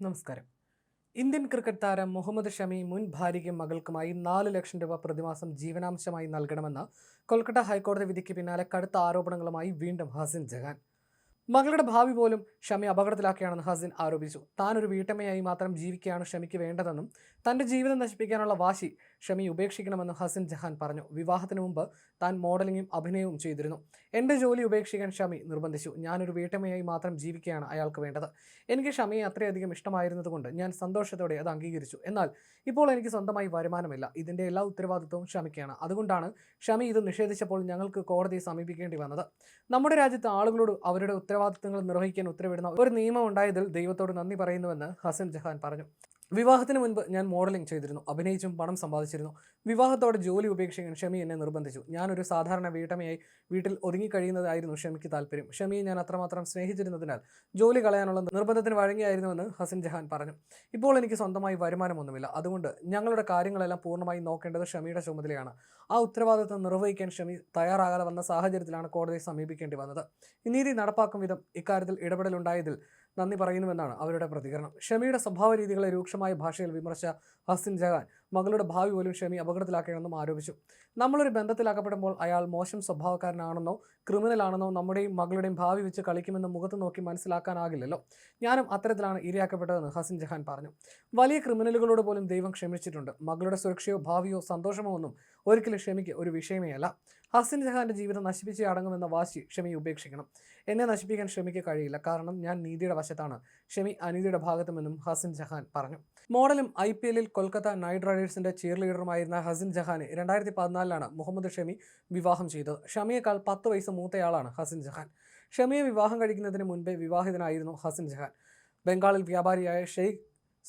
നമസ്കാരം. Indian cricket താരം മുഹമ്മദ് ഷമി മുൻ ഭാര്യയ്ക്കും മകൾക്കുമായി നാല് ലക്ഷം രൂപ പ്രതിമാസം ജീവനാംശമായി നൽകണമെന്ന കൊൽക്കത്ത ഹൈക്കോടതി വിധിക്ക് പിന്നാലെ കടുത്ത ആരോപണങ്ങളുമായി വീണ്ടും ഹസിൻ ജഹാൻ മകളുടെ ഭാവി പോലും ഷമി അപകടത്തിലാക്കിയാണെന്ന് ഹസിൻ ആരോപിച്ചു. താനൊരു വീട്ടമ്മയായി മാത്രം ജീവിക്കുകയാണ് ഷമിക്ക് വേണ്ടതെന്നും തന്റെ ജീവിതം നശിപ്പിക്കാനുള്ള വാശി ഷമി ഉപേക്ഷിക്കണമെന്ന് ഹസൻ ജഹാൻ പറഞ്ഞു. വിവാഹത്തിന് മുമ്പ് താൻ മോഡലിംഗും അഭിനയവും ചെയ്തിരുന്നു. എന്റെ ജോലി ഉപേക്ഷിക്കാൻ ഷമി നിർബന്ധിച്ചു. ഞാനൊരു വീട്ടമ്മയായി മാത്രം ജീവിക്കുകയാണ് അയാൾക്ക് വേണ്ടത്. എനിക്ക് ഷമിയെ അത്രയധികം ഇഷ്ടമായിരുന്നതുകൊണ്ട് ഞാൻ സന്തോഷത്തോടെ അത് അംഗീകരിച്ചു. എന്നാൽ ഇപ്പോൾ എനിക്ക് സ്വന്തമായി വരുമാനമില്ല. ഇതിന്റെ എല്ലാ ഉത്തരവാദിത്വവും ഷമിക്കാണ് അതുകൊണ്ടാണ് ഷമി ഇത് നിഷേധിച്ചപ്പോൾ ഞങ്ങൾക്ക് കോടതിയെ സമീപിക്കേണ്ടി വന്നത്. നമ്മുടെ രാജ്യത്ത് ആളുകളോട് അവരുടെ ഉത്തരവാദിത്വങ്ങൾ നിർവഹിക്കാൻ ഉത്തരവിടുന്ന ഒരു നിയമം ഉണ്ടായതിൽ ദൈവത്തോട് നന്ദി പറയുന്നുവെന്ന് ഹസൻ ജഹാൻ പറഞ്ഞു. വിവാഹത്തിന് മുൻപ് ഞാൻ മോഡലിംഗ് ചെയ്തിരുന്നു അഭിനയിച്ചും പണം സമ്പാദിച്ചിരുന്നു. വിവാഹത്തോടെ ജോലി ഉപേക്ഷിക്കാൻ ഷമി എന്നെ നിർബന്ധിച്ചു. ഞാനൊരു സാധാരണ വീട്ടമ്മയായി വീട്ടിൽ ഒതുങ്ങിക്കഴിയുന്നതായിരുന്നു ഷമിക്ക് താല്പര്യം. ഷമിയെ ഞാൻ അത്രമാത്രം സ്നേഹിച്ചിരുന്നതിനാൽ ജോലി കളയാനുള്ള നിർബന്ധത്തിന് വഴങ്ങിയായിരുന്നുവെന്ന് ഹസൻ ജഹാൻ പറഞ്ഞു. ഇപ്പോൾ എനിക്ക് സ്വന്തമായി വരുമാനമൊന്നുമില്ല. അതുകൊണ്ട് ഞങ്ങളുടെ കാര്യങ്ങളെല്ലാം പൂർണമായി നോക്കേണ്ടത് ഷമിയുടെ ചുമതലയാണ്. ആ ഉത്തരവാദിത്തം നിർവഹിക്കാൻ ഷമി തയ്യാറാകാതെ വന്ന സാഹചര്യത്തിലാണ് കോടതിയെ സമീപിക്കേണ്ടി വന്നത്. നീതി നടപ്പാക്കും വിധം ഇക്കാര്യത്തിൽ ഇടപെടലുണ്ടായതിൽ നന്ദി പറയുന്നുവെന്നാണ് അവരുടെ പ്രതികരണം. ഷമിയുടെ സ്വഭാവ രീതികളെ രൂക്ഷമായ ഭാഷയിൽ വിമർശിച്ച ഹസിൻ ജഹാൻ മകളുടെ ഭാവി പോലും ഷമി അപകടത്തിലാക്കണമെന്നും ആരോപിച്ചു. നമ്മളൊരു ബന്ധത്തിലാക്കപ്പെടുമ്പോൾ അയാൾ മോശം സ്വഭാവക്കാരനാണെന്നോ ക്രിമിനൽ ആണെന്നോ നമ്മുടെയും മകളുടെയും ഭാവി വെച്ച് കളിക്കുമെന്ന് മുഖത്ത് നോക്കി മനസ്സിലാക്കാനാകില്ലല്ലോ. ഞാനും അത്തരത്തിലാണ് ഇരയാക്കപ്പെട്ടതെന്ന് ഹസിൻ ജഹാൻ പറഞ്ഞു. വലിയ ക്രിമിനലുകളോട് പോലും ദൈവം ക്ഷമിച്ചിട്ടുണ്ട്. മകളുടെ സുരക്ഷയോ ഭാവിയോ സന്തോഷമോ ഒന്നും ഒരിക്കലും ക്ഷമിക്ക് ഒരു വിഷയമേ അല്ല. ഹസിൻ ജഹാന്റെ ജീവിതം നശിപ്പിച്ച് അടങ്ങുമെന്ന വാശി ഷമി ഉപേക്ഷിക്കണം. എന്നെ നശിപ്പിക്കാൻ ഷമിക്ക് കഴിയില്ല. കാരണം ഞാൻ നീതിയുടെ വശത്താണ്. ഷമി അനീതിയുടെ ഭാഗത്തുമെന്നും ഹസിൻ ജഹാൻ പറഞ്ഞു. മോഡലും ഐ പി എല്ലിൽ കൊൽക്കത്ത നൈറ്റ് റൈഡേഴ്സിന്റെ ചിയർ ലീഡറുമായിരുന്ന ഹസിൻ ജഹാനെ രണ്ടായിരത്തി പതിനാലിലാണ് മുഹമ്മദ് ഷമി വിവാഹം ചെയ്തത്. ഷമിയേക്കാൾ പത്ത് വയസ്സ് മൂത്തയാളാണ് ഹസിൻ ജഹാൻ. ഷമിയെ വിവാഹം കഴിക്കുന്നതിന് മുൻപേ വിവാഹിതനായിരുന്നു ഹസിൻ ജഹാൻ. ബംഗാളിൽ വ്യാപാരിയായ ഷെയ്ഖ്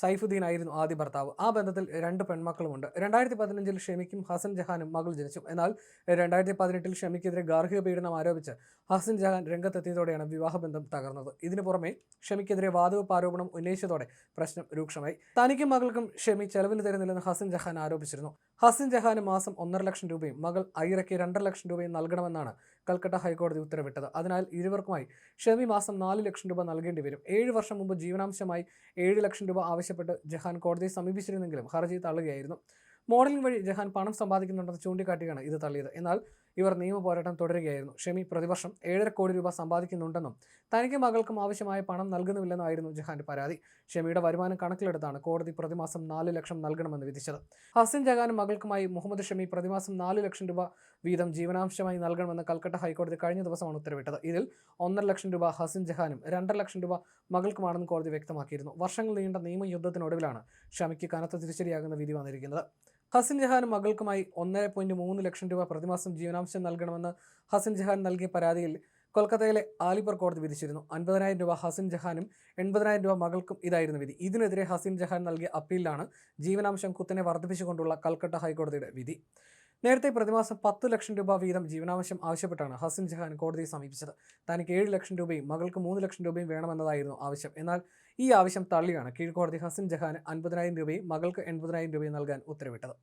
സൈഫുദ്ദീൻ ആയിരുന്നു ആദ്യ ഭർത്താവ്. ആ ബന്ധത്തിൽ രണ്ട് പെൺമക്കളുമുണ്ട്. രണ്ടായിരത്തി പതിനഞ്ചിൽ ഷമിക്കും ഹസൻ ജഹാനും മകൾ ജനിച്ചു. എന്നാൽ രണ്ടായിരത്തി പതിനെട്ടിൽ ഷമിക്കെതിരെ ഗാർഹിക പീഡനം ആരോപിച്ച് ഹസൻ ജഹാൻ രംഗത്തെത്തിയതോടെയാണ് വിവാഹബന്ധം തകർന്നത്. ഇതിനു പുറമെ ഷമിക്കെതിരെ വാതുവെപ്പ് ആരോപണം ഉന്നയിച്ചതോടെ പ്രശ്നം രൂക്ഷമായി. തനിക്കും മകൾക്കും ഷമി ചെലവിന് തരുന്നില്ലെന്ന് ഹസൻ ജഹാൻ ആരോപിച്ചിരുന്നു. ഹസൻ ജഹാന് മാസം ഒന്നര ലക്ഷം രൂപയും മകൾ ഐറയ്ക്ക് രണ്ടര ലക്ഷം രൂപയും നൽകണമെന്നാണ് കൽക്കട്ട ഹൈക്കോടതി ഉത്തരവിട്ടത്. അതിനാൽ ഇരുവർക്കുമായി ഷമി മാസം നാല് ലക്ഷം രൂപ നൽകേണ്ടി വരും. ഏഴ് വർഷം മുമ്പ് ജീവനാംശമായി ഏഴ് ലക്ഷം രൂപ ആവശ്യപ്പെട്ട് ജഹാൻ കോടതിയെ സമീപിച്ചിരുന്നെങ്കിലും ഹർജി തള്ളുകയായിരുന്നു. മോഡലിംഗ് വഴി ജഹാൻ പണം സമ്പാദിക്കുന്നുണ്ടെന്ന് ചൂണ്ടിക്കാട്ടിയാണ് ഇത് തള്ളിയത്. എന്നാൽ ഇവർ നിയമ പോരാട്ടം തുടരുകയായിരുന്നു. ഷമി പ്രതിവർഷം ഏഴര കോടി രൂപ സമ്പാദിക്കുന്നുണ്ടെന്നും തനിക്ക് മകൾക്കും ആവശ്യമായ പണം നൽകുന്നുമില്ലെന്നായിരുന്നു ജഹാന്റെ പരാതി. ഷമിയുടെ വരുമാനം കണക്കിലെടുത്താണ് കോടതി പ്രതിമാസം നാല് ലക്ഷം നൽകണമെന്ന് വിധിച്ചത്. ഹസിൻ ജഹാനും മകൾക്കുമായി മുഹമ്മദ് ഷമി പ്രതിമാസം നാല് ലക്ഷം രൂപ വീതം ജീവനാംശമായി നൽകണമെന്ന് കൽക്കട്ട ഹൈക്കോടതി കഴിഞ്ഞ ദിവസമാണ് ഉത്തരവിട്ടത്. ഇതിൽ ഒന്നര ലക്ഷം രൂപ ഹസിൻ ജഹാനും രണ്ടര ലക്ഷം രൂപ മകൾക്കുമാണെന്ന് കോടതി വ്യക്തമാക്കിയിരുന്നു. വർഷങ്ങൾ നീണ്ട നിയമയുദ്ധത്തിനൊടുവിലാണ് ഷമിക്ക് കനത്ത തിരിച്ചടിയാകുന്ന വിധി വന്നിരിക്കുന്നത്. ഹസിൻ ജഹാൻ മകൾക്കുമായി ഒന്നര പോയിന്റ് മൂന്ന് ലക്ഷം രൂപ പ്രതിമാസം ജീവനാംശം നൽകണമെന്ന് ഹസിൻ ജഹാൻ നൽകിയ പരാതിയിൽ കൊൽക്കത്തയിലെ ആലിപ്പർ കോടതി വിധിച്ചിരുന്നു. അൻപതിനായിരം രൂപ ഹസിൻ ജഹാനും എൺപതിനായിരം രൂപ മകൾക്കും ഇതായിരുന്നു വിധി. ഇതിനെതിരെ ഹസിൻ ജഹാൻ നൽകിയ അപ്പീലിലാണ് ജീവനാംശം കുത്തനെ വർദ്ധിപ്പിച്ചുകൊണ്ടുള്ള കൽക്കട്ട ഹൈക്കോടതിയുടെ വിധി. നേരത്തെ പ്രതിമാസം പത്ത് ലക്ഷം രൂപ വീതം ജീവനാംശം ആവശ്യപ്പെട്ടാണ് ഹസിൻ ജഹാൻ കോടതിയെ സമീപിച്ചത്. തനിക്ക് ഏഴ് ലക്ഷം രൂപയും മകൾക്ക് മൂന്ന് ലക്ഷം രൂപയും വേണമെന്നതായിരുന്നു ആവശ്യം. എന്നാൽ ഈ ആവശ്യം തള്ളിയാണ് കീഴ്ക്കോടതി ഹസിൻ ജഹാന് അൻപതിനായിരം രൂപയും മകൾക്ക് എൺപതിനായിരം രൂപയും നൽകാൻ ഉത്തരവിട്ടത്.